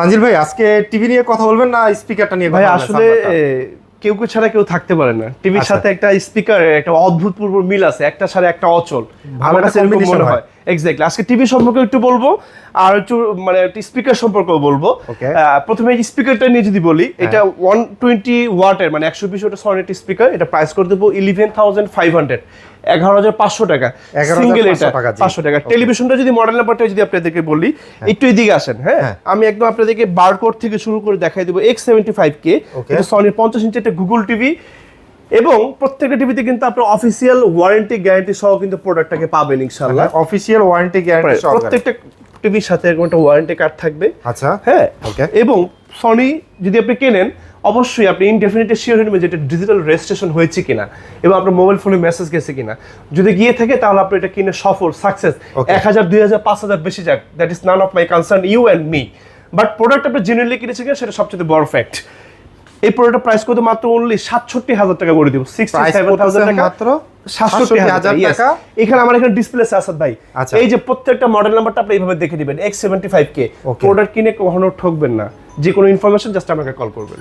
তানজিল ভাই আজকে টিভি নিয়ে কথা বলবেন না স্পিকারটা নিয়ে ভাই আসলে কেউ কেউ ছাড়া কেউ থাকতে পারে না টিভির আচ্ছা। সাথে একটা স্পিকার একটা অদ্ভুত পূর্ব মিল আছে একটা ছাড়া একটা অচল ভালো আমার কাছে মনে হয়। হয় এক্স্যাক্টলি আজকে টিভি সম্পর্কে একটু বলব আর একটু মানে স্পিকার সম্পর্কেও বলব। প্রথমে স্পিকারটা নিয়ে যদি বলি হ্যাঁ। এটা ওয়ান টোয়েন্টি ওয়াটের মানে একশো বিশ ওয়াটের সনেট স্পিকার এটা প্রাইস করে দেবো ইলেভেন থাউজেন্ড ফাইভ হান্ড্রেড এগারো হাজার পাঁচশো টাকা। সিঙ্গেল এটা। পাঁচশো টাকা। টেলিভিশনটা যদি মডেল নাম্বারটা যদি আপনাদেরকে বলি একটু এদিকে আসেন হ্যাঁ। হ্যাঁ। আমি একদম আপনাদেরকে বারকোড থেকে শুরু করে দেখাই দেবো এক্স সেভেন্টি ফাইভ কে সনির পঞ্চাশ ইঞ্চি একটা গুগল টিভি এবং প্রত্যেকটা টিভিতে কিন্তু আপনার অফিসিয়াল ওয়ারেন্টি গ্যারান্টি সহ কিন্তু প্রোডাক্টটাকে পাবেন ইনশাল্লাহ অফিসিয়াল ওয়ারেন্টি গ্যারান্টি সহকারে প্রত্যেকটা টিভির সাথে এরকম একটা ওয়ারেন্টি কার্ড থাকবে। আচ্ছা হ্যাঁ Okay. এবং সনি যদি আপনি কেনেন অবশ্যই আপনি ইনডেফিনিটলি শিওর হয়ে নেবেন যে এটা ডিজিটাল রেজিস্ট্রেশন হয়েছে কিনা এবং আপনার মোবাইল ফোনে মেসেজ গেছে কিনা। যদি গিয়ে থাকে তাহলে আপনি এটা কিনে সফল সাকসেস. এক হাজার দুই হাজার পাঁচ হাজার বেশি যাক। That is none of my concern you and me but product আপনি জেনুইনলি কিনেছে কিনা সেটা সবচেয়ে বড় ফ্যাক্ট এই প্রোডাক্টের প্রাইস কত মাত্র অনলি সাতষট্টি হাজার টাকা করে দিব সিক্সটি সেভেন থাউজেন্ড টাকা। মাত্র সাতষট্টি হাজার টাকা। এখানে আমার এখানে ডিসপ্লে আছে আসাদ ভাই। আচ্ছা। এই যে প্রত্যেকটা মডেল নাম্বারটা আপনি এইভাবে দেখে দিবেন X seventy five K. Product কিনে কখনো ঠকবেন না। যে কোনো ইনফরমেশন জাস্ট আমাকে কল করবেন।